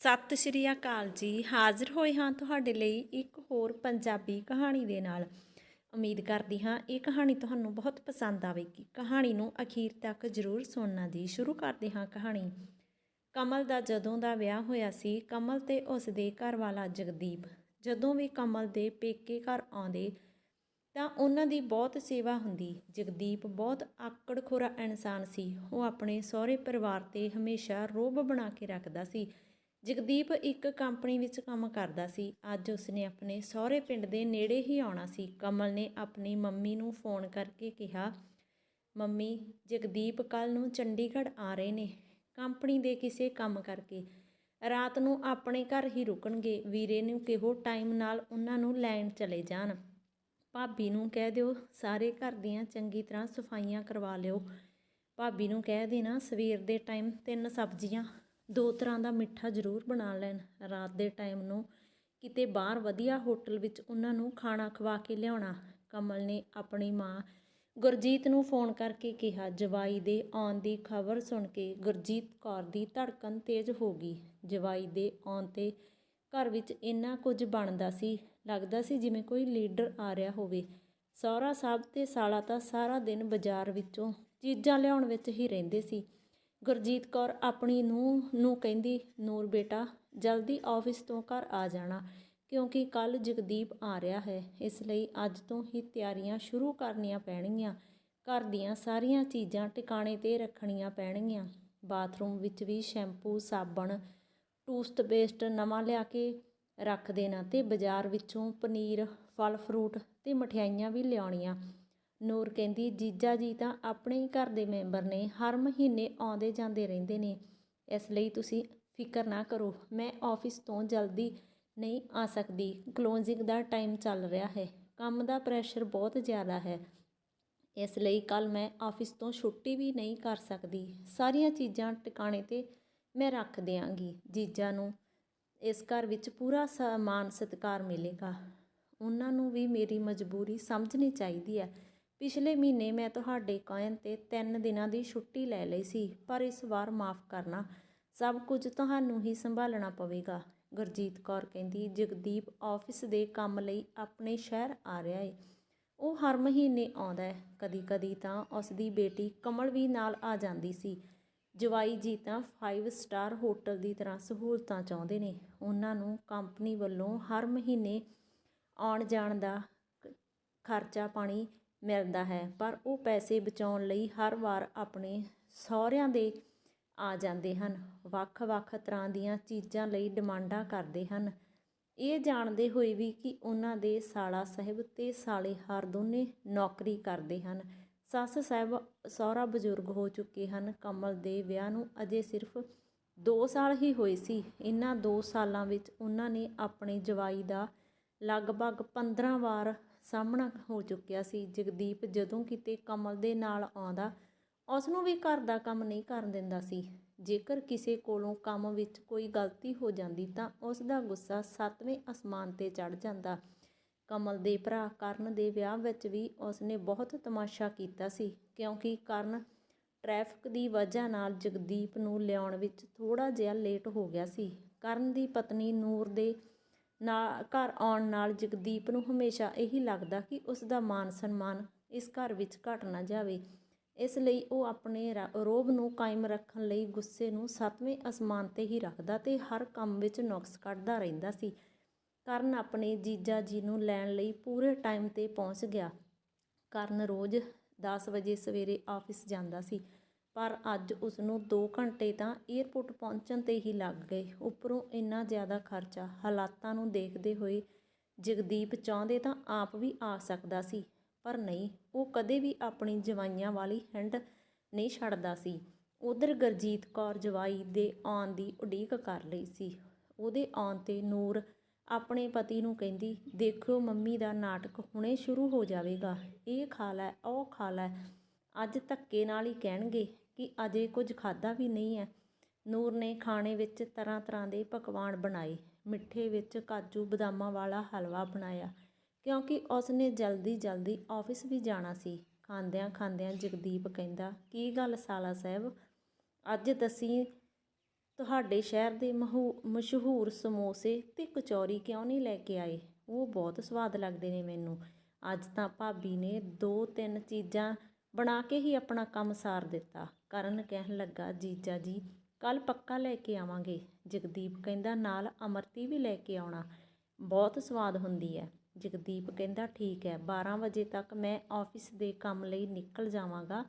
ਸਤਿ ਸ਼੍ਰੀ ਅਕਾਲ ਜੀ। ਹਾਜ਼ਰ ਹੋਏ ਹਾਂ ਤੁਹਾਡੇ ਲਈ ਇੱਕ ਹੋਰ ਪੰਜਾਬੀ ਕਹਾਣੀ ਦੇ ਨਾਲ। ਉਮੀਦ ਕਰਦੀ ਹਾਂ ਇਹ ਕਹਾਣੀ ਤੁਹਾਨੂੰ ਬਹੁਤ ਪਸੰਦ ਆਵੇਗੀ। ਕਹਾਣੀ ਨੂੰ ਅਖੀਰ ਤੱਕ ਜ਼ਰੂਰ ਸੁਣਨਾ ਜੀ। ਸ਼ੁਰੂ ਕਰਦੇ ਹਾਂ ਕਹਾਣੀ। ਕਮਲ ਦਾ ਜਦੋਂ ਦਾ ਵਿਆਹ ਹੋਇਆ ਸੀ, ਕਮਲ ਤੇ ਉਸ ਦੇ ਘਰ ਵਾਲਾ ਜਗਦੀਪ। ਜਦੋਂ ਵੀ ਕਮਲ ਦੇ ਪੇਕੇ ਘਰ ਆਉਂਦੇ ਤਾਂ ਉਹਨਾਂ ਦੀ ਬਹੁਤ ਸੇਵਾ ਹੁੰਦੀ। ਜਗਦੀਪ ਬਹੁਤ ਆਕੜ ਆਕੜਖੋਰਾ ਇਨਸਾਨ ਸੀ। ਉਹ ਆਪਣੇ ਸਹੁਰੇ ਪਰਿਵਾਰ ਤੇ ਹਮੇਸ਼ਾ ਰੋਬ ਬਣਾ ਕੇ ਰੱਖਦਾ ਸੀ। ਜਗਦੀਪ ਇੱਕ ਕੰਪਨੀ ਵਿੱਚ ਕੰਮ ਕਰਦਾ ਸੀ। ਅੱਜ ਉਸਨੇ ਆਪਣੇ ਸਹੁਰੇ ਪਿੰਡ ਦੇ ਨੇੜੇ ਹੀ ਆਉਣਾ ਸੀ। ਕਮਲ ਨੇ ਆਪਣੀ ਮੰਮੀ ਨੂੰ ਫੋਨ ਕਰਕੇ ਕਿਹਾ, ਮੰਮੀ, ਜਗਦੀਪ ਕੱਲ ਨੂੰ ਚੰਡੀਗੜ੍ਹ ਆ ਰਹੇ ਨੇ। ਕੰਪਨੀ ਦੇ ਕਿਸੇ ਕੰਮ ਕਰਕੇ। ਰਾਤ ਨੂੰ ਆਪਣੇ ਘਰ ਹੀ ਰੁਕਣਗੇ। ਵੀਰੇ ਨੂੰ ਕਿਹੋ ਟਾਈਮ ਨਾਲ ਉਹਨਾਂ ਨੂੰ ਲੈਣ ਚਲੇ ਜਾਣ। ਭਾਬੀ ਨੂੰ ਕਹਿ ਦਿਓ, ਸਾਰੇ ਘਰ ਦੀਆਂ ਚੰਗੀ ਤਰ੍ਹਾਂ ਸਫਾਈਆਂ ਕਰਵਾ ਲਿਓ। ਭਾਬੀ ਨੂੰ ਕਹਿ ਦੇਣਾ, ਸਵੇਰ ਦੇ ਟਾਈਮ ਤਿੰਨ ਸਬਜ਼ੀਆਂ ਦੋ ਤਰ੍ਹਾਂ ਦਾ ਮਿੱਠਾ ਜ਼ਰੂਰ ਬਣਾ ਲੈਣ। ਰਾਤ ਦੇ ਟਾਈਮ ਨੂੰ ਕਿਤੇ ਬਾਹਰ ਵਧੀਆ ਹੋਟਲ ਵਿੱਚ ਉਹਨਾਂ ਨੂੰ ਖਾਣਾ ਖਵਾ ਕੇ ਲਿਆਉਣਾ। ਕਮਲ ਨੇ ਆਪਣੀ ਮਾਂ ਗੁਰਜੀਤ ਨੂੰ ਫੋਨ ਕਰਕੇ ਕਿਹਾ, ਜਵਾਈ ਦੇ ਆਉਣ ਦੀ ਖਬਰ ਸੁਣ ਕੇ ਗੁਰਜੀਤ ਕੌਰ ਦੀ ਧੜਕਨ ਤੇਜ਼ ਹੋ ਗਈ। ਜਵਾਈ ਦੇ ਆਉਣ ਤੇ ਘਰ ਵਿੱਚ ਇੰਨਾ ਕੁਝ ਬਣਦਾ ਸੀ, ਲੱਗਦਾ ਸੀ ਜਿਵੇਂ ਕੋਈ ਲੀਡਰ ਆ ਰਿਹਾ ਹੋਵੇ। ਸਹੁਰਾ ਸਾਹਿਬ ਤੇ ਸਾਲਾ ਤਾਂ ਸਾਰਾ ਦਿਨ ਬਾਜ਼ਾਰ ਵਿੱਚੋਂ ਚੀਜ਼ਾਂ ਲਿਆਉਣ ਵਿੱਚ ਹੀ ਰਹਿੰਦੇ ਸੀ। ਗੁਰਜੀਤ ਕੌਰ ਆਪਣੀ ਨੂੰਹ ਨੂੰ ਕਹਿੰਦੀ, ਨੂਰ ਬੇਟਾ, ਜਲਦੀ ਆਫਿਸ ਤੋਂ ਘਰ ਆ ਜਾਣਾ, ਕਿਉਂਕਿ ਕੱਲ ਜਗਦੀਪ ਆ ਰਿਹਾ ਹੈ। ਇਸ ਲਈ ਅੱਜ ਤੋਂ ਹੀ ਤਿਆਰੀਆਂ ਸ਼ੁਰੂ ਕਰਨੀਆਂ ਪੈਣਗੀਆਂ। ਘਰ ਦੀਆਂ ਸਾਰੀਆਂ ਚੀਜ਼ਾਂ ਟਿਕਾਣੇ ਤੇ ਰੱਖਣੀਆਂ ਪੈਣਗੀਆਂ। ਬਾਥਰੂਮ ਵਿੱਚ ਵੀ ਸ਼ੈਂਪੂ, ਸਾਬਣ ਟੂਥਪੇਸਟ ਨਵਾਂ ਲਿਆ ਕੇ ਰੱਖ ਦੇਣਾ ਤੇ ਬਾਜ਼ਾਰ ਵਿੱਚੋਂ ਪਨੀਰ, ਫਲ ਫਰੂਟ ਤੇ ਮਠਿਆਈਆਂ ਵੀ ਲਿਆਉਣੀਆਂ। ਨੂਰ ਕਹਿੰਦੀ, ਜੀਜਾ ਜੀ ਤਾਂ ਆਪਣੇ ਹੀ ਘਰ ਦੇ ਮੈਂਬਰ ਨੇ, ਹਰ ਮਹੀਨੇ ਆਉਂਦੇ ਜਾਂਦੇ ਰਹਿੰਦੇ ਨੇ। ਇਸ ਲਈ ਤੁਸੀਂ ਫਿਕਰ ਨਾ ਕਰੋ, ਮੈਂ ਆਫਿਸ ਤੋਂ ਜਲਦੀ ਨਹੀਂ ਆ ਸਕਦੀ। ਕਲੋਜ਼ਿੰਗ ਦਾ ਟਾਈਮ ਚੱਲ ਰਿਹਾ ਹੈ, ਕੰਮ ਦਾ ਪ੍ਰੈਸ਼ਰ ਬਹੁਤ ਜ਼ਿਆਦਾ ਹੈ। ਇਸ ਲਈ ਕੱਲ ਮੈਂ ਆਫਿਸ ਤੋਂ ਛੁੱਟੀ ਵੀ ਨਹੀਂ ਕਰ ਸਕਦੀ। ਸਾਰੀਆਂ ਚੀਜ਼ਾਂ ਟਿਕਾਣੇ ਤੇ ਮੈਂ ਰੱਖ ਦਿਆਂਗੀ। ਜੀਜਾ ਨੂੰ ਇਸ ਘਰ ਵਿੱਚ ਪੂਰਾ ਸਮਾਨ ਸਤਿਕਾਰ ਮਿਲੇਗਾ। ਉਹਨਾਂ ਨੂੰ ਵੀ ਮੇਰੀ ਮਜਬੂਰੀ ਸਮਝਣੀ ਚਾਹੀਦੀ ਹੈ। ਪਿਛਲੇ ਮਹੀਨੇ ਮੈਂ ਤੁਹਾਡੇ ਕਹਿਣ ਤੇ 3 ਦਿਨਾਂ ਦੀ ਛੁੱਟੀ ਲੈ ਲਈ ਸੀ, ਪਰ ਇਸ ਵਾਰ ਮਾਫ ਕਰਨਾ, ਸਭ ਕੁਝ ਤੁਹਾਨੂੰ ਹੀ ਸੰਭਾਲਣਾ ਪਵੇਗਾ। ਗੁਰਜੀਤ ਕੌਰ ਕਹਿੰਦੀ, ਜਗਦੀਪ ਆਫਿਸ ਦੇ ਕੰਮ ਲਈ ਆਪਣੇ ਸ਼ਹਿਰ ਆ ਰਿਹਾ ਏ। ਉਹ ਹਰ ਮਹੀਨੇ ਆਉਂਦਾ ਹੈ ਕਦੀ-ਕਦੀ ਤਾਂ ਉਸ ਦੀ ਬੇਟੀ ਕਮਲ ਵੀ ਨਾਲ ਆ ਜਾਂਦੀ ਸੀ। ਜਵਾਈ ਜੀ ਤਾਂ 5 ਸਟਾਰ ਹੋਟਲ ਦੀ ਤਰ੍ਹਾਂ ਸਹੂਲਤਾਂ ਚਾਹੁੰਦੇ ਨੇ। ਉਹਨਾਂ ਨੂੰ ਕੰਪਨੀ ਵੱਲੋਂ ਹਰ ਮਹੀਨੇ ਆਉਣ ਜਾਣ ਦਾ ਖਰਚਾ ਪਾਣੀ ਮਿਲਦਾ ਹੈ, ਪਰ ਉਹ ਪੈਸੇ ਬਚਾਉਣ ਲਈ ਹਰ ਵਾਰ ਆਪਣੇ ਸਹੁਰਿਆਂ ਦੇ ਆ ਜਾਂਦੇ ਹਨ। ਵੱਖ-ਵੱਖ ਤਰ੍ਹਾਂ ਦੀਆਂ ਚੀਜ਼ਾਂ ਲਈ ਡਿਮਾਂਡਾਂ ਕਰਦੇ ਹਨ। ਇਹ ਜਾਣਦੇ ਹੋਏ ਵੀ ਕਿ ਉਹਨਾਂ ਦੇ ਸਾਲਾ ਸਾਹਿਬ ਤੇ ਸਾਲੇ ਹਰ ਦੋਨੇ ਨੌਕਰੀ ਕਰਦੇ ਹਨ। ਸੱਸ ਸਾਹਿਬ, ਸਹੁਰਾ ਬਜ਼ੁਰਗ ਹੋ ਚੁੱਕੇ ਹਨ। ਕਮਲ ਦੇ ਵਿਆਹ ਨੂੰ ਅਜੇ ਸਿਰਫ 2 ਸਾਲ ਹੀ ਹੋਏ ਸੀ। ਇਹਨਾਂ 2 ਸਾਲਾਂ ਵਿੱਚ ਉਹਨਾਂ ਨੇ ਆਪਣੇ ਜਵਾਈ ਦਾ ਲਗਭਗ 15 ਵਾਰ ਸਾਹਮਣਾ ਹੋ ਚੁੱਕਿਆ ਸੀ। ਜਗਦੀਪ ਜਦੋਂ ਕਿਤੇ ਕਮਲ ਦੇ ਨਾਲ ਆਉਂਦਾ ਉਸ ਨੂੰ ਵੀ ਘਰ ਦਾ ਕੰਮ ਨਹੀਂ ਕਰਨ ਦਿੰਦਾ ਸੀ। ਜੇਕਰ ਕਿਸੇ ਕੋਲੋਂ ਕੰਮ ਵਿੱਚ ਕੋਈ ਗਲਤੀ ਹੋ ਜਾਂਦੀ ਤਾਂ ਉਸ ਦਾ ਗੁੱਸਾ ਸੱਤਵੇਂ ਅਸਮਾਨ ਤੇ ਚੜ ਜਾਂਦਾ। ਕਮਲ ਦੇ ਭਰਾ ਕਰਨ ਦੇ ਵਿਆਹ ਵਿੱਚ ਵੀ ਉਸਨੇ ਬਹੁਤ ਤਮਾਸ਼ਾ ਕੀਤਾ ਸੀ, ਕਿਉਂਕਿ ਕਰਨ ਟ੍ਰੈਫਿਕ ਦੀ ਵਜ੍ਹਾ ਨਾਲ ਜਗਦੀਪ ਨੂੰ ਲਿਆਉਣ ਵਿੱਚ ਥੋੜਾ ਜਿਹਾ ਲੇਟ ਹੋ ਗਿਆ ਸੀ। ਕਰਨ ਦੀ ਪਤਨੀ ਨੂਰ ਦੇ ਨਾ, ਘਰ ਆਉਣ ਨਾਲ ਜਗਦੀਪ ਨੂੰ ਹਮੇਸ਼ਾ ਇਹੀ ਲੱਗਦਾ ਕਿ ਉਸ ਦਾ ਮਾਨ ਸਨਮਾਨ ਇਸ ਘਰ ਵਿੱਚ ਘਟ ਨਾ ਜਾਵੇ। ਇਸ ਲਈ ਉਹ ਆਪਣੇ ਰੋਬ ਨੂੰ ਕਾਇਮ ਰੱਖਣ ਲਈ ਗੁੱਸੇ ਨੂੰ ਸੱਤਵੇਂ ਅਸਮਾਨ ਤੇ ਹੀ ਰੱਖਦਾ ਤੇ ਹਰ ਕੰਮ ਵਿੱਚ ਨੁਕਸ ਕੱਢਦਾ ਰਹਿੰਦਾ ਸੀ। ਕਰਨ ਆਪਣੇ ਜੀਜਾ ਜੀ ਨੂੰ ਲੈਣ ਲਈ ਪੂਰੇ ਟਾਈਮ ਤੇ ਪਹੁੰਚ ਗਿਆ। ਕਰਨ ਰੋਜ਼ 10 ਵਜੇ ਸਵੇਰੇ ਆਫਿਸ ਜਾਂਦਾ ਸੀ। ਪਰ ਅੱਜ ਉਸ ਨੂੰ 2 ਘੰਟੇ ਤਾਂ ਏਅਰਪੋਰਟ ਪਹੁੰਚਣ ਤੇ ਹੀ ਲੱਗ ਗਏ। ਉੱਪਰੋਂ ਇੰਨਾ ਜ਼ਿਆਦਾ ਖਰਚਾ, ਹਾਲਾਤਾਂ ਨੂੰ ਦੇਖਦੇ ਹੋਏ ਜਗਦੀਪ ਚਾਹੁੰਦੇ ਤਾਂ ਆਪ ਵੀ ਆ ਸਕਦਾ ਸੀ, ਪਰ ਨਹੀਂ, ਉਹ ਕਦੇ ਵੀ ਆਪਣੀ ਜਵਾਈਆਂ ਵਾਲੀ ਹਿੰਡ ਨਹੀਂ ਛੱਡਦਾ ਸੀ। ਉਧਰ ਗਰਜੀਤ ਕੌਰ ਜਵਾਈ ਦੇ ਆਉਣ ਦੀ ਉਡੀਕ ਕਰ ਲਈ ਸੀ। ਉਹਦੇ ਆਉਣ ਤੇ ਨੂਰ ਆਪਣੇ ਪਤੀ ਨੂੰ ਕਹਿੰਦੀ ਦੇਖਿਓ ਮੰਮੀ ਦਾ ਨਾਟਕ ਹੁਣੇ ਸ਼ੁਰੂ ਹੋ ਜਾਵੇਗਾ। ਇਹ ਖਾ ਲੈ, ਉਹ ਖਾ ਲੈ। ਅੱਜ ਧੱਕੇ ਨਾਲ ਹੀ ਕਹਿਣਗੇ ਕਿ ਅਜੇ ਕੁਝ ਖਾਦਾ ਵੀ ਨਹੀਂ ਹੈ। ਨੂਰ ਨੇ ਖਾਣੇ ਵਿੱਚ ਤਰ੍ਹਾਂ ਤਰ੍ਹਾਂ ਦੇ ਪਕਵਾਨ ਬਣਾਏ। ਮਿੱਠੇ ਵਿੱਚ ਕਾਜੂ ਬਦਾਮਾਂ ਵਾਲਾ ਹਲਵਾ ਬਣਾਇਆ, ਕਿਉਂਕਿ ਉਸ ਨੇ ਜਲਦੀ ਜਲਦੀ ਆਫਿਸ ਵੀ ਜਾਣਾ ਸੀ। ਖਾਂਦਿਆਂ ਖਾਂਦਿਆਂ ਜਗਦੀਪ ਕਹਿੰਦਾ, ਕੀ ਗੱਲ ਸਾਲਾ ਸਾਹਿਬ? ਅੱਜ ਦਸੀਂ ਤੁਹਾਡੇ ਸ਼ਹਿਰ ਦੇ ਮਹੂ- ਮਸ਼ਹੂਰ ਸਮੋਸੇ ਤੇ ਕਚੌਰੀ ਕਿਉਂ ਨਹੀਂ ਲੈ ਕੇ ਆਏ? ਉਹ ਬਹੁਤ ਸਵਾਦ ਲੱਗਦੇ ਨੇ ਮੈਨੂੰ। ਅੱਜ ਤਾਂ ਭਾਬੀ ਨੇ ਦੋ ਤਿੰਨ ਚੀਜ਼ਾਂ ਬਣਾ ਕੇ ਹੀ ਆਪਣਾ ਕੰਮ ਸਾਰ ਦਿੱਤਾ। ਕਰਨ ਕਹਿਣ ਲੱਗਾ, ਜੀਜਾ ਜੀ ਕੱਲ ਪੱਕਾ ਲੈ ਕੇ ਆਵਾਂਗੇ। ਜਗਦੀਪ ਕਹਿੰਦਾ, ਨਾਲ ਅਮਰਤੀ ਵੀ ਲੈ ਕੇ ਆਉਣਾ। ਬਹੁਤ ਸਵਾਦ ਹੁੰਦੀ ਹੈ। ਜਗਦੀਪ ਕਹਿੰਦਾ, ਠੀਕ ਹੈ 12 ਵਜੇ ਤੱਕ ਮੈਂ ਆਫਿਸ ਦੇ ਕੰਮ ਲਈ ਨਿਕਲ ਜਾਵਾਂਗਾ।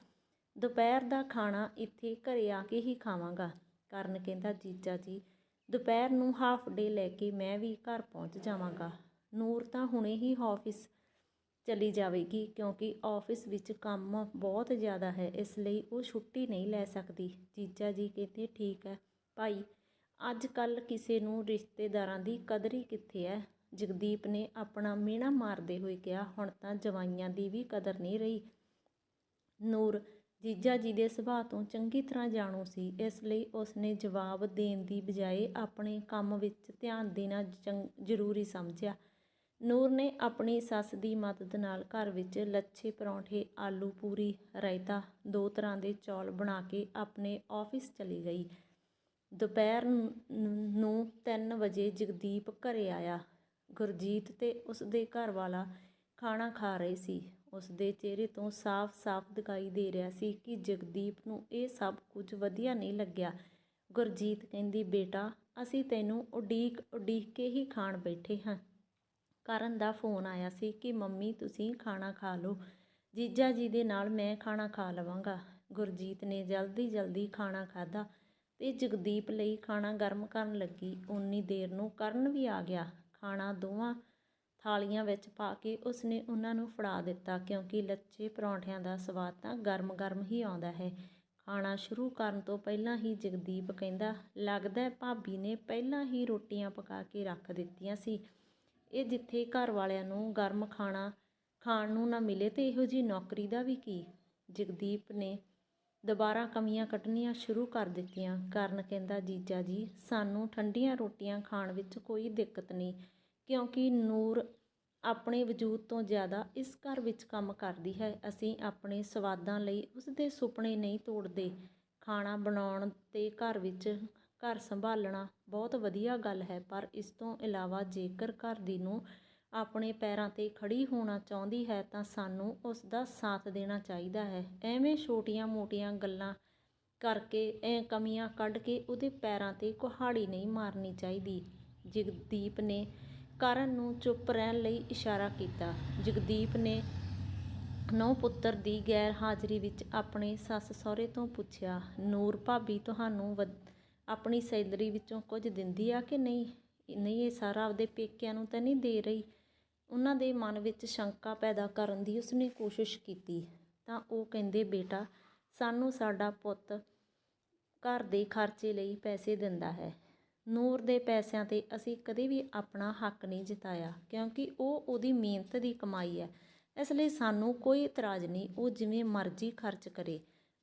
ਦੁਪਹਿਰ ਦਾ ਖਾਣਾ ਇੱਥੇ ਘਰੇ ਆ ਕੇ ਹੀ ਖਾਵਾਂਗਾ। ਕਰਨ ਕਹਿੰਦਾ, ਜੀਜਾ ਜੀ, ਦੁਪਹਿਰ ਨੂੰ ਹਾਫ ਡੇ ਲੈ ਕੇ ਮੈਂ ਵੀ ਘਰ ਪਹੁੰਚ ਜਾਵਾਂਗਾ। ਨੂਰ ਤਾਂ ਹੁਣੇ ਹੀ ਆਫਿਸ ਚਲੀ ਜਾਵੇਗੀ ਕਿਉਂਕਿ ਆਫਿਸ ਵਿੱਚ ਕੰਮ ਬਹੁਤ ਜ਼ਿਆਦਾ ਹੈ, ਇਸ ਲਈ ਉਹ ਛੁੱਟੀ ਨਹੀਂ ਲੈ ਸਕਦੀ। ਜੀਜਾ ਜੀ ਕਹਿੰਦੇ, ਠੀਕ ਹੈ ਭਾਈ, ਅੱਜ ਕੱਲ ਕਿਸੇ ਨੂੰ ਰਿਸ਼ਤੇਦਾਰਾਂ ਦੀ ਕਦਰ ਹੀ ਕਿੱਥੇ ਹੈ? ਜਗਦੀਪ ਨੇ ਆਪਣਾ ਮਿਹਣਾ ਮਾਰਦੇ ਹੋਏ ਕਿਹਾ, ਹੁਣ ਤਾਂ ਜਵਾਈਆਂ ਦੀ ਵੀ ਕਦਰ ਨਹੀਂ ਰਹੀ। ਨੂਰ, ਜੀਜਾ ਜੀ ਦੇ ਸੁਭਾਅ ਤੋਂ ਚੰਗੀ ਤਰ੍ਹਾਂ ਜਾਣੂ ਸੀ, ਇਸ ਲਈ ਉਸਨੇ ਜਵਾਬ ਦੇਣ ਦੀ ਬਜਾਏ ਆਪਣੇ ਕੰਮ ਵਿੱਚ ਧਿਆਨ ਦੇਣਾ ਚੰ- ਜ਼ਰੂਰੀ ਸਮਝਿਆ। ਨੂਰ ਨੇ ਆਪਣੀ ਸੱਸ ਦੀ ਮਦਦ ਨਾਲ ਘਰ ਵਿੱਚ ਲੱਛੇ ਪਰੌਂਠੇ, ਆਲੂ ਪੂਰੀ, ਰਾਇਤਾ, ਦੋ ਤਰ੍ਹਾਂ ਦੇ ਚੌਲ ਬਣਾ ਕੇ ਆਪਣੇ ਆਫਿਸ ਚਲੀ ਗਈ। ਦੁਪਹਿਰ ਨੂੰ- ਨੂੰ 3 ਵਜੇ ਜਗਦੀਪ ਘਰੇ ਆਇਆ। ਗੁਰਜੀਤ ਤੇ ਉਸਦੇ ਘਰ ਵਾਲਾ ਖਾਣਾ ਖਾ ਰਹੇ ਸੀ। ਉਸਦੇ ਚਿਹਰੇ ਤੋਂ ਸਾਫ਼-ਸਾਫ਼ ਦਿਖਾਈ ਦੇ ਰਿਹਾ ਸੀ ਕਿ ਜਗਦੀਪ ਨੂੰ ਇਹ ਸਭ ਕੁਝ ਵਧੀਆ ਨਹੀਂ ਲੱਗਿਆ। ਗੁਰਜੀਤ ਕਹਿੰਦੀ, ਬੇਟਾ, ਅਸੀਂ ਤੈਨੂੰ ਉਡੀਕ ਉਡੀਕ ਕੇ ਹੀ ਖਾਣ ਬੈਠੇ ਹਾਂ। ਕਰਨ ਦਾ ਫੋਨ ਆਇਆ ਸੀ ਕਿ ਮੰਮੀ ਤੁਸੀਂ ਖਾਣਾ ਖਾ ਲਓ। ਜੀਜਾ ਜੀ ਦੇ ਨਾਲ ਮੈਂ ਖਾਣਾ ਖਾ ਲਵਾਂਗਾ। ਗੁਰਜੀਤ ਨੇ ਜਲਦੀ ਜਲਦੀ ਖਾਣਾ ਖਾਧਾ ਤੇ ਜਗਦੀਪ ਲਈ ਖਾਣਾ ਗਰਮ ਕਰਨ ਲੱਗੀ। ਉਨੀ ਦੇਰ ਨੂੰ ਕਰਨ ਵੀ ਆ ਗਿਆ। ਖਾਣਾ ਦੋਵਾਂ ਥਾਲੀਆਂ ਵਿੱਚ ਪਾ ਕੇ ਉਸਨੇ ਉਹਨਾਂ ਨੂੰ ਫੜਾ ਦਿੱਤਾ ਕਿਉਂਕਿ ਲੱਚੇ ਪਰੌਂਠਿਆਂ ਦਾ ਸਵਾਦ ਤਾਂ ਗਰਮ-ਗਰਮ ਹੀ ਆਉਂਦਾ ਹੈ। ਖਾਣਾ ਸ਼ੁਰੂ ਕਰਨ ਤੋਂ ਪਹਿਲਾਂ ਹੀ ਜਗਦੀਪ ਕਹਿੰਦਾ, ਲੱਗਦਾ ਭਾਬੀ ਨੇ ਪਹਿਲਾਂ ਹੀ ਰੋਟੀਆਂ ਪਕਾ ਕੇ ਰੱਖ ਦਿੱਤੀਆਂ ਸੀ। ਇਹ ਜਿੱਥੇ ਘਰ ਵਾਲਿਆਂ ਨੂੰ ਗਰਮ ਖਾਣਾ ਖਾਣ ਨੂੰ ਨਾ ਮਿਲੇ ਤੇ ਇਹੋ ਜੀ ਨੌਕਰੀ ਦਾ ਵੀ ਕੀ? ਜਗਦੀਪ ਨੇ ਦੁਬਾਰਾ ਕਮੀਆਂ ਕੱਢਣੀਆਂ ਸ਼ੁਰੂ ਕਰ ਦਿੱਤੀਆਂ। ਕਰਨ ਕਹਿੰਦਾ, ਜੀਜਾ ਜੀ, ਸਾਨੂੰ ਠੰਡੀਆਂ ਰੋਟੀਆਂ ਖਾਣ ਵਿੱਚ ਕੋਈ ਦਿੱਕਤ ਨਹੀਂ, ਕਿਉਂਕਿ ਨੂਰ ਆਪਣੇ ਵਜੂਦ ਤੋਂ ਜ਼ਿਆਦਾ ਇਸ ਘਰ ਵਿੱਚ ਕੰਮ ਕਰਦੀ ਹੈ। ਅਸੀਂ ਆਪਣੇ ਸਵਾਦਾਂ ਲਈ ਉਸ ਦੇ ਸੁਪਨੇ ਨਹੀਂ ਤੋੜਦੇ। ਖਾਣਾ ਬਣਾਉਣ ਤੇ ਘਰ ਵਿੱਚ ਘਰ ਸੰਭਾਲਣਾ ਬਹੁਤ ਵਧੀਆ ਗੱਲ ਹੈ, ਪਰ ਇਸ ਤੋਂ ਇਲਾਵਾ ਜੇਕਰ ਘਰ ਦੀ ਨੂੰ ਆਪਣੇ ਪੈਰਾਂ ਤੇ ਖੜੀ ਹੋਣਾ ਚਾਹੁੰਦੀ ਹੈ ਤਾਂ ਸਾਨੂੰ ਉਸ ਦਾ ਸਾਥ ਦੇਣਾ ਚਾਹੀਦਾ ਹੈ। ਐਵੇਂ ਛੋਟੀਆਂ-ਮੋਟੀਆਂ ਗੱਲਾਂ ਕਰਕੇ, ਐ ਕਮੀਆਂ ਕੱਢ ਕੇ ਉਹਦੇ ਪੈਰਾਂ ਤੇ ਕੁਹਾੜੀ ਨਹੀਂ ਮਾਰਨੀ ਚਾਹੀਦੀ। ਜਗਦੀਪ ਨੇ ਕਰਨ ਨੂੰ ਚੁੱਪ ਰਹਿਣ ਲਈ ਇਸ਼ਾਰਾ ਕੀਤਾ। ਜਗਦੀਪ ਨੇ ਨੌ ਪੁੱਤਰ ਦੀ ਗੈਰ ਹਾਜ਼ਰੀ ਵਿੱਚ ਆਪਣੇ ਸੱਸ ਸਹੁਰੇ ਤੋਂ ਪੁੱਛਿਆ, ਨੂਰ, ਭਾਬੀ, ਤੁਹਾਨੂੰ ਵਧ- ਆਪਣੀ ਸੈਲਰੀ ਵਿੱਚੋਂ ਕੁਝ ਦਿੰਦੀ ਆ ਕਿ ਨਹੀਂ? ਨਹੀਂ, ਇਹ ਸਾਰਾ ਆਪਦੇ ਪੇਕਿਆਂ ਨੂੰ ਤਾਂ ਨਹੀਂ ਦੇ ਰਹੀ। ਉਹਨਾਂ ਦੇ ਮਨ ਵਿੱਚ ਸ਼ੰਕਾ ਪੈਦਾ ਕਰਨ ਦੀ ਉਸਨੇ ਕੋਸ਼ਿਸ਼ ਕੀਤੀ। ਤਾਂ ਉਹ ਕਹਿੰਦੇ, ਬੇਟਾ, ਸਾਨੂੰ ਸਾਡਾ ਪੁੱਤ ਘਰ ਦੇ ਖਰਚੇ ਲਈ ਪੈਸੇ ਦਿੰਦਾ ਹੈ। ਨੂਰ ਦੇ ਪੈਸਿਆਂ ਤੇ ਅਸੀਂ ਕਦੇ ਵੀ ਆਪਣਾ ਹੱਕ ਨਹੀਂ ਜਿਤਾਇਆ, ਕਿਉਂਕਿ ਉਹ ਉਹਦੀ ਮਿਹਨਤ ਦੀ ਕਮਾਈ ਹੈ। ਇਸ ਲਈ ਸਾਨੂੰ ਕੋਈ ਇਤਰਾਜ਼ ਨਹੀਂ, ਉਹ ਜਿਵੇਂ ਮਰਜ਼ੀ ਖਰਚ ਕਰੇ।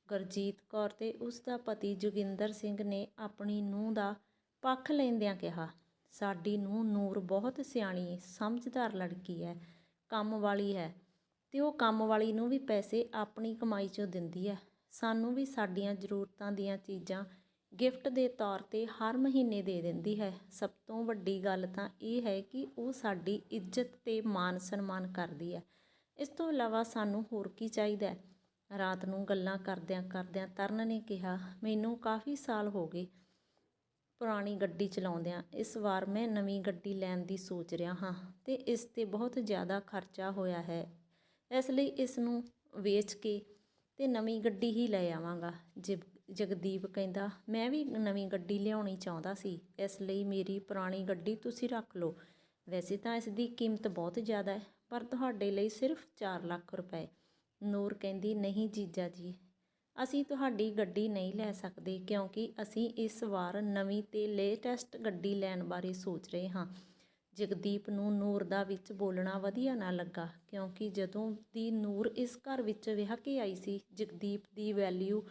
ਗੁਰਜੀਤ ਕੌਰ ਤੇ ਉਸ ਦਾ ਪਤੀ ਜੋਗਿੰਦਰ ਸਿੰਘ ਨੇ ਆਪਣੀ ਨੂੰਹ ਦਾ ਪੱਖ ਲੈਂਦਿਆਂ ਕਿਹਾ, ਸਾਡੀ ਨੂੰਹ ਨੂਰ ਬਹੁਤ ਸਿਆਣੀ, ਸਮਝਦਾਰ ਲੜਕੀ ਹੈ, ਕੰਮ ਵਾਲੀ ਹੈ ਤੇ ਉਹ ਕੰਮ ਵਾਲੀ ਨੂੰ ਵੀ ਪੈਸੇ ਆਪਣੀ ਕਮਾਈ ਚੋਂ ਦਿੰਦੀ ਹੈ। ਸਾਨੂੰ ਵੀ ਸਾਡੀਆਂ ਜ਼ਰੂਰਤਾਂ ਦੀਆਂ ਚੀਜ਼ਾਂ ਗਿਫਟ ਦੇ ਤੌਰ ਤੇ ਹਰ ਮਹੀਨੇ ਦੇ ਦਿੰਦੀ ਹੈ। ਸਭ ਤੋਂ ਵੱਡੀ ਗੱਲ ਤਾਂ ਇਹ ਹੈ ਕਿ ਉਹ ਸਾਡੀ ਇੱਜ਼ਤ ਤੇ ਮਾਨ ਸਨਮਾਨ ਕਰਦੀ ਹੈ। ਇਸ ਤੋਂ ਇਲਾਵਾ ਸਾਨੂੰ ਹੋਰ ਕੀ ਚਾਹੀਦਾ ਹੈ? ਰਾਤ ਨੂੰ ਗੱਲਾਂ ਕਰਦਿਆਂ ਕਰਦਿਆਂ ਤਰਨ ਨੇ ਕਿਹਾ, ਮੈਨੂੰ ਕਾਫੀ ਸਾਲ ਹੋ ਗਏ ਪੁਰਾਣੀ ਗੱਡੀ ਚਲਾਉਂਦਿਆਂ। ਇਸ ਵਾਰ ਮੈਂ ਨਵੀਂ ਗੱਡੀ ਲੈਣ ਦੀ ਸੋਚ ਰਿਹਾ ਹਾਂ ਤੇ ਇਸ ਤੇ ਬਹੁਤ ਜ਼ਿਆਦਾ ਖਰਚਾ ਹੋਇਆ ਹੈ। ਇਸ ਲਈ ਇਸ ਨੂੰ ਵੇਚ ਕੇ ਤੇ ਨਵੀਂ ਗੱਡੀ ਹੀ ਲੈ ਆਵਾਂਗਾ। ਜਗ- ਜਗਦੀਪ ਕਹਿੰਦਾ, ਮੈਂ ਵੀ ਨਵੀਂ ਗੱਡੀ ਲਿਆਉਣੀ ਚਾਹੁੰਦਾ ਸੀ। ਇਸ ਲਈ ਮੇਰੀ ਪੁਰਾਣੀ ਗੱਡੀ ਤੁਸੀਂ ਰੱਖ ਲਓ। ਵੈਸੇ ਤਾਂ ਇਸ ਦੀ ਕੀਮਤ ਬਹੁਤ ਜ਼ਿਆਦਾ ਹੈ, ਪਰ ਤੁਹਾਡੇ ਲਈ ਸਿਰਫ 4 ਲੱਖ ਰੁਪਏ। ਨੂਰ ਕਹਿੰਦੀ, ਨਹੀਂ ਜੀਜਾ ਜੀ, ਅਸੀਂ ਤੁਹਾਡੀ ਗੱਡੀ ਨਹੀਂ ਲੈ ਸਕਦੇ ਕਿਉਂਕਿ ਅਸੀਂ ਇਸ ਵਾਰ ਨਵੀਂ ਤੇ ਲੇਟੈਸਟ ਗੱਡੀ ਲੈਣ ਬਾਰੇ ਸੋਚ ਰਹੇ ਹਾਂ। ਜਗਦੀਪ ਨੂੰ ਨੂਰ ਦਾ ਵਿੱਚ ਬੋਲਣਾ ਵਧੀਆ ਨਾ ਲੱਗਾ ਕਿਉਂਕਿ ਜਦੋਂ ਦੀ ਨੂਰ ਇਸ ਘਰ ਵਿੱਚ ਵਿਆਹ ਕੇ ਆਈ ਸੀ, ਜਗਦੀਪ ਦੀ ਵੈਲਿਊ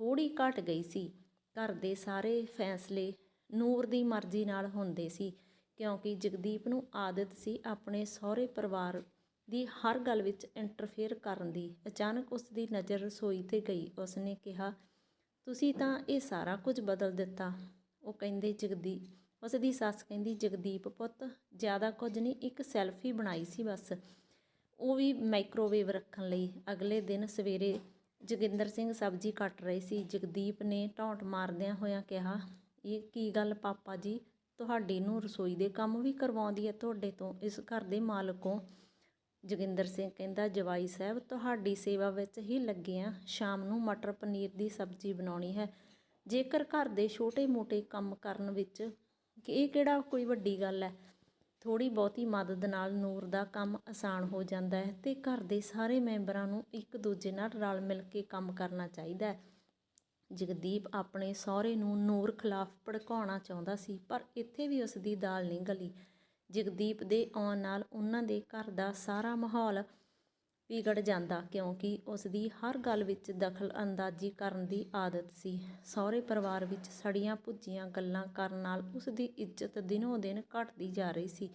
ਥੋੜੀ ਘਟ ਗਈ ਸੀ। ਘਰ ਦੇ ਸਾਰੇ ਫੈਸਲੇ ਨੂਰ ਦੀ ਮਰਜ਼ੀ ਨਾਲ ਹੁੰਦੇ ਸੀ ਕਿਉਂਕਿ ਜਗਦੀਪ ਨੂੰ ਆਦਤ ਸੀ ਆਪਣੇ ਸਹੁਰੇ ਪਰਿਵਾਰ ਦੀ ਹਰ ਗੱਲ ਵਿੱਚ ਇੰਟਰਫੇਅਰ ਕਰਨ ਦੀ, ਅਚਾਨਕ ਉਸ ਦੀ ਨਜ਼ਰ ਰਸੋਈ ਤੇ ਗਈ। ਉਸਨੇ ਕਿਹਾ, ਤੁਸੀਂ ਤਾਂ ਇਹ ਸਾਰਾ ਕੁਝ ਬਦਲ ਦਿੱਤਾ। ਉਹ ਕਹਿੰਦੇ, ਜਗਦੀ ਉਸ ਦੀ ਸੱਸ ਕਹਿੰਦੀ, ਜਗਦੀਪ ਪੁੱਤ, ਜ਼ਿਆਦਾ ਕੁਝ ਨਹੀਂ, ਇੱਕ ਸੈਲਫੀ ਬਣਾਈ ਸੀ ਬਸ। ਉਹ ਵੀ ਮਾਈਕ੍ਰੋਵੇਵ ਰੱਖਣ ਲਈ। ਅਗਲੇ ਦਿਨ ਸਵੇਰੇ ਜੋਗਿੰਦਰ ਸਿੰਘ ਸਬਜ਼ੀ ਕੱਟ ਰਹੇ ਸੀ। ਜਗਦੀਪ ਨੇ ਢੌਂਟ ਮਾਰਦਿਆਂ ਹੋਇਆਂ ਕਿਹਾ, ਇਹ ਕੀ ਗੱਲ ਪਾਪਾ ਜੀ? ਤੁਹਾਡੀ ਨੂੰ ਰਸੋਈ ਦੇ ਕੰਮ ਵੀ ਕਰਵਾਉਂਦੀ ਹੈ ਤੁਹਾਡੇ ਤੋਂ, ਇਸ ਘਰ ਦੇ ਮਾਲਕੋਂ ਜੋਗਿੰਦਰ ਸਿੰਘ ਕਹਿੰਦਾ, ਜਵਾਈ ਸਾਹਿਬ, ਤੁਹਾਡੀ ਸੇਵਾ ਵਿੱਚ ਹੀ ਲੱਗੇ ਆ। ਸ਼ਾਮ ਨੂੰ ਮਟਰ ਪਨੀਰ ਦੀ ਸਬਜ਼ੀ ਬਣਾਉਣੀ ਹੈ। ਜੇਕਰ ਘਰ ਦੇ ਛੋਟੇ-ਮੋਟੇ ਕੰਮ ਕਰਨ ਵਿੱਚ ਇਹ ਕਿਹੜਾ ਕੋਈ ਵੱਡੀ ਗੱਲ ਹੈ? ਥੋੜੀ ਬਹੁਤੀ ਮਦਦ ਨਾਲ ਨੂਰ ਦਾ ਕੰਮ ਆਸਾਨ ਹੋ ਜਾਂਦਾ ਹੈ ਤੇ ਘਰ ਦੇ ਸਾਰੇ ਮੈਂਬਰਾਂ ਨੂੰ ਇੱਕ ਦੂਜੇ ਨਾਲ ਰਲ ਮਿਲ ਕੇ ਕੰਮ ਕਰਨਾ ਚਾਹੀਦਾ ਹੈ। ਜਗਦੀਪ ਆਪਣੇ ਸਹੁਰੇ ਨੂੰ ਨੂਰ ਖਿਲਾਫ ਭੜਕਾਉਣਾ ਚਾਹੁੰਦਾ ਸੀ, ਪਰ ਇੱਥੇ ਵੀ ਉਸ ਦੀ ਦਾਲ ਨਹੀਂ ਗਲੀ। ਜਗਦੀਪ ਦੇ ਆਉਣ ਨਾਲ ਉਹਨਾਂ ਦੇ ਘਰ ਦਾ ਸਾਰਾ ਮਾਹੌਲ ਵਿਗੜ ਜਾਂਦਾ, ਕਿਉਂਕਿ ਉਸ ਦੀ ਹਰ ਗੱਲ ਵਿੱਚ ਦਖਲ ਅੰਦਾਜ਼ੀ ਕਰਨ ਦੀ ਆਦਤ ਸੀ। ਸਹੁਰੇ ਪਰਿਵਾਰ ਵਿੱਚ ਸੜੀਆਂ ਭੁੱਜੀਆਂ ਗੱਲਾਂ ਕਰਨ ਨਾਲ ਉਸ ਦੀ ਇੱਜ਼ਤ ਦਿਨੋ ਦਿਨ ਘਟਦੀ ਜਾ ਰਹੀ ਸੀ।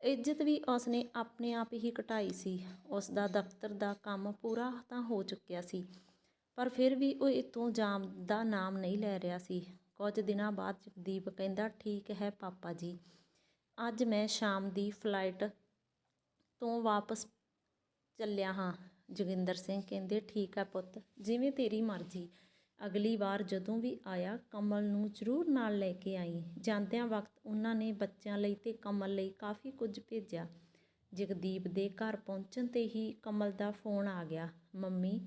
ਇੱਜ਼ਤ ਵੀ ਉਸਨੇ ਆਪਣੇ ਆਪ ਹੀ ਘਟਾਈ ਸੀ। ਉਸ ਦਾ ਦਫ਼ਤਰ ਦਾ ਕੰਮ ਪੂਰਾ ਤਾਂ ਹੋ ਚੁੱਕਿਆ ਸੀ, ਪਰ ਫਿਰ ਵੀ ਉਹ ਇਤੋਂ ਜਾਮ ਦਾ ਨਾਮ ਨਹੀਂ ਲੈ ਰਿਹਾ ਸੀ। ਕੁਝ ਦਿਨਾਂ ਬਾਅਦ ਜਗਦੀਪ ਕਹਿੰਦਾ, ਠੀਕ ਹੈ, ਪਾਪਾ ਜੀ। ਅੱਜ ਮੈਂ ਸ਼ਾਮ ਦੀ ਫਲਾਈਟ ਤੋਂ ਵਾਪਸ ਚੱਲਿਆ ਹਾਂ। ਜੋਗਿੰਦਰ ਸਿੰਘ ਕਹਿੰਦੇ, ਠੀਕ ਹੈ ਪੁੱਤ, ਜਿਵੇਂ ਤੇਰੀ ਮਰਜ਼ੀ। ਅਗਲੀ ਵਾਰ ਜਦੋਂ ਵੀ ਆਇਆ, ਕਮਲ ਨੂੰ ਜ਼ਰੂਰ ਨਾਲ ਲੈ ਕੇ ਆਈ। ਜਾਂਦਿਆਂ ਵਕਤ ਉਹਨਾਂ ਨੇ ਬੱਚਿਆਂ ਲਈ ਤੇ ਕਮਲ ਲਈ ਕਾਫੀ ਕੁਝ ਭੇਜਿਆ। ਜਗਦੀਪ ਦੇ ਘਰ ਪਹੁੰਚਣ ਤੇ ਹੀ ਕਮਲ ਦਾ ਫੋਨ ਆ ਗਿਆ, ਮੰਮੀ,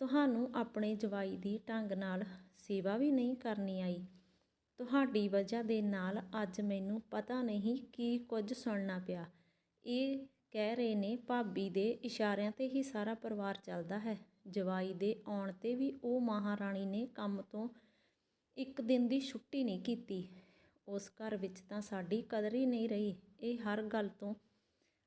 ਤੁਹਾਨੂੰ ਆਪਣੇ ਜਵਾਈ ਦੀ ਢੰਗ ਨਾਲ ਸੇਵਾ ਵੀ ਨਹੀਂ ਕਰਨੀ ਆਈ। ਤੁਹਾਡੀ ਵਜ੍ਹਾ ਦੇ ਨਾਲ ਅੱਜ ਮੈਨੂੰ ਪਤਾ ਨਹੀਂ ਕੀ ਕੁਝ ਸੁਣਨਾ ਪਿਆ। ਇਹ ਕਹਿ ਰਹੇ ਨੇ, ਭਾਬੀ ਦੇ ਇਸ਼ਾਰਿਆਂ ਤੇ ਹੀ ਸਾਰਾ ਪਰਿਵਾਰ ਚੱਲਦਾ ਹੈ। ਜਵਾਈ ਦੇ ਆਉਣ ਤੇ ਵੀ ਉਹ ਮਹਾਰਾਣੀ ਨੇ ਕੰਮ ਤੋਂ ਇੱਕ ਦਿਨ ਦੀ ਛੁੱਟੀ ਨਹੀਂ ਕੀਤੀ। ਉਸ ਘਰ ਵਿੱਚ ਤਾਂ ਸਾਡੀ ਕਦਰ ਹੀ ਨਹੀਂ ਰਹੀ। ਇਹ ਹਰ ਗੱਲ ਤੋਂ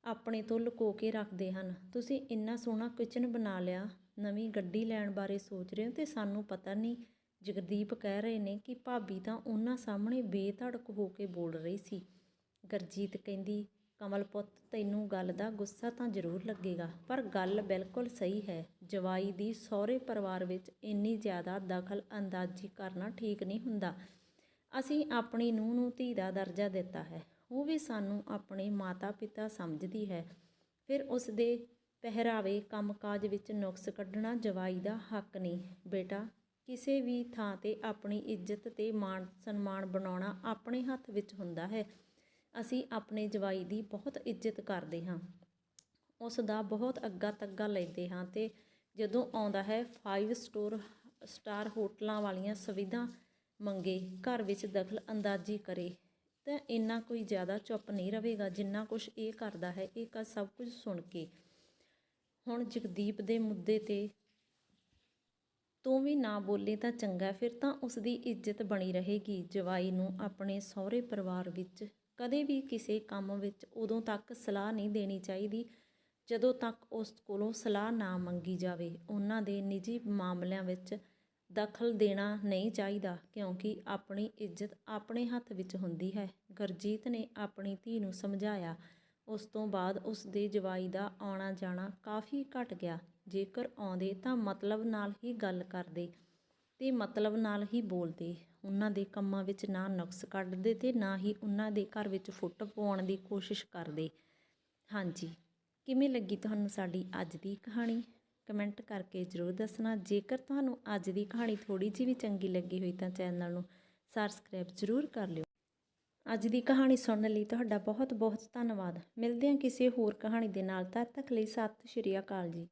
ਆਪਣੇ ਤੋਂ ਲੁਕੋ ਕੇ ਰੱਖਦੇ ਹਨ। ਤੁਸੀਂ ਇੰਨਾ ਸੋਹਣਾ ਕਿਚਨ ਬਣਾ ਲਿਆ, ਨਵੀਂ ਗੱਡੀ ਲੈਣ ਬਾਰੇ ਸੋਚ ਰਹੇ ਹੋ ਤੇ ਸਾਨੂੰ ਪਤਾ ਨਹੀਂ ਜਗਦੀਪ ਕਹਿ ਰਹੇ ਨੇ ਕਿ ਭਾਬੀ ਤਾਂ ਉਹਨਾਂ ਸਾਹਮਣੇ ਬੇਧੜਕ ਹੋ ਕੇ ਬੋਲ ਰਹੀ ਸੀ। ਗਰਜੀਤ ਕਹਿੰਦੀ, ਕਮਲ ਪੁੱਤ, ਤੈਨੂੰ ਗੱਲ ਦਾ ਗੁੱਸਾ ਤਾਂ ਜ਼ਰੂਰ ਲੱਗੇਗਾ, ਪਰ ਗੱਲ ਬਿਲਕੁਲ ਸਹੀ ਹੈ। ਜਵਾਈ ਦੀ ਸਹੁਰੇ ਪਰਿਵਾਰ ਵਿੱਚ ਇੰਨੀ ਜ਼ਿਆਦਾ ਦਖਲ ਅੰਦਾਜ਼ੀ ਕਰਨਾ ਠੀਕ ਨਹੀਂ ਹੁੰਦਾ। ਅਸੀਂ ਆਪਣੀ ਨੂੰਹ ਨੂੰ ਧੀ ਦਾ ਦਰਜਾ ਦਿੱਤਾ ਹੈ। ਉਹ ਵੀ ਸਾਨੂੰ ਆਪਣੇ ਮਾਤਾ-ਪਿਤਾ ਸਮਝਦੀ ਹੈ। ਫਿਰ ਉਸ ਦੇ ਪਹਿਰਾਵੇ ਕੰਮਕਾਜ ਵਿੱਚ ਨੁਕਸ ਕੱਢਣਾ ਜਵਾਈ ਦਾ ਹੱਕ ਨਹੀਂ। ਬੇਟਾ ਕਿਸੇ ਵੀ ਥਾਂ ਤੇ ਆਪਣੀ ਇੱਜ਼ਤ ਤੇ ਮਾਣ, ਸਨਮਾਨ ਬਣਾਉਣਾ ਆਪਣੇ ਹੱਥ ਵਿੱਚ ਹੁੰਦਾ ਹੈ। ਅਸੀਂ ਆਪਣੇ ਜਵਾਈ ਦੀ ਬਹੁਤ ਇੱਜ਼ਤ ਕਰਦੇ ਹਾਂ। ਉਸ ਦਾ ਬਹੁਤ ਅੱਗਾ ਤੱਗਾ ਲੈਂਦੇ ਹਾਂ ਤੇ ਜਦੋਂ ਆਉਂਦਾ ਹੈ 5 ਸਟੋਰ ਸਟਾਰ ਹੋਟਲਾਂ ਵਾਲੀਆਂ ਸੁਵਿਧਾ ਮੰਗੇ, ਘਰ ਵਿੱਚ ਦਖਲ ਅੰਦਾਜ਼ੀ ਕਰੇ, ਤਾਂ ਇੰਨਾ ਕੋਈ ਜ਼ਿਆਦਾ ਚੁੱਪ ਨਹੀਂ ਰਹੇਗਾ। ਜਿੰਨਾ ਕੁਝ ਇਹ ਕਰਦਾ ਹੈ, ਇਹ ਕ, ਸਭ ਕੁਝ ਸੁਣ ਕੇ। ਹੁਣ ਜਗਦੀਪ ਦੇ ਮੁੱਦੇ ਤੇ ਤੂੰ ਵੀ ਨਾ ਬੋਲੇ ਤਾਂ ਚੰਗਾ, ਫਿਰ ਤਾਂ ਉਸ ਦੀ ਇੱਜ਼ਤ ਬਣੀ ਰਹੇਗੀ। ਜਵਾਈ ਨੂੰ ਆਪਣੇ ਸਹੁਰੇ ਪਰਿਵਾਰ ਵਿੱਚ ਕਦੇ ਵੀ ਕਿਸੇ ਕੰਮ ਵਿੱਚ ਉਦੋਂ ਤੱਕ ਸਲਾਹ ਨਹੀਂ ਦੇਣੀ ਚਾਹੀਦੀ, ਜਦੋਂ ਤੱਕ ਉਸ ਕੋਲੋਂ ਸਲਾਹ ਨਾ ਮੰਗੀ ਜਾਵੇ। ਉਹਨਾਂ ਦੇ ਨਿੱਜੀ ਮਾਮਲਿਆਂ ਵਿੱਚ ਦਖਲ ਦੇਣਾ ਨਹੀਂ ਚਾਹੀਦਾ, ਕਿਉਂਕਿ ਆਪਣੀ ਇੱਜ਼ਤ ਆਪਣੇ ਹੱਥ ਵਿੱਚ ਹੁੰਦੀ ਹੈ। ਗਰਜੀਤ ਨੇ ਆਪਣੀ ਧੀ ਨੂੰ ਸਮਝਾਇਆ। ਉਸ ਤੋਂ ਬਾਅਦ ਉਸ ਦੇ ਜਵਾਈ ਦਾ ਆਉਣਾ ਜਾਣਾ ਕਾਫੀ ਘਟ ਗਿਆ। ਜੇਕਰ ਆਉਂਦੇ ਤਾਂ ਮਤਲਬ ਨਾਲ ਹੀ ਗੱਲ ਕਰਦੇ ਤੇ ਮਤਲਬ ਨਾਲ ਹੀ ਬੋਲਦੇ। ਉਹਨਾਂ ਦੇ ਕੰਮਾਂ ਵਿੱਚ ਨਾ ਨੁਕਸ ਕੱਢਦੇ ਤੇ ਨਾ ਹੀ ਉਹਨਾਂ ਦੇ ਘਰ ਵਿੱਚ ਫੁੱਟ ਪਾਉਣ ਦੀ ਕੋਸ਼ਿਸ਼ ਕਰਦੇ। ਹਾਂਜੀ, ਕਿਵੇਂ ਲੱਗੀ ਤੁਹਾਨੂੰ ਸਾਡੀ ਅੱਜ ਦੀ ਕਹਾਣੀ? ਕਮੈਂਟ ਕਰਕੇ ਜ਼ਰੂਰ ਦੱਸਣਾ। ਜੇਕਰ ਤੁਹਾਨੂੰ ਅੱਜ ਦੀ ਕਹਾਣੀ ਥੋੜੀ ਜਿਹੀ ਵੀ ਚੰਗੀ ਲੱਗੀ ਹੋਈ ਤਾਂ ਚੈਨਲ ਨੂੰ ਸਬਸਕ੍ਰਾਈਬ ਜ਼ਰੂਰ ਕਰ ਲਿਓ। ਅੱਜ ਦੀ ਕਹਾਣੀ ਸੁਣਨ ਲਈ ਤੁਹਾਡਾ ਬਹੁਤ ਬਹੁਤ ਧੰਨਵਾਦ। ਮਿਲਦੇ ਹਾਂ ਕਿਸੇ ਹੋਰ ਕਹਾਣੀ ਦੇ ਨਾਲ। ਤਦ ਤੱਕ ਲਈ ਸਤਿ ਸ਼੍ਰੀ ਅਕਾਲ ਜੀ।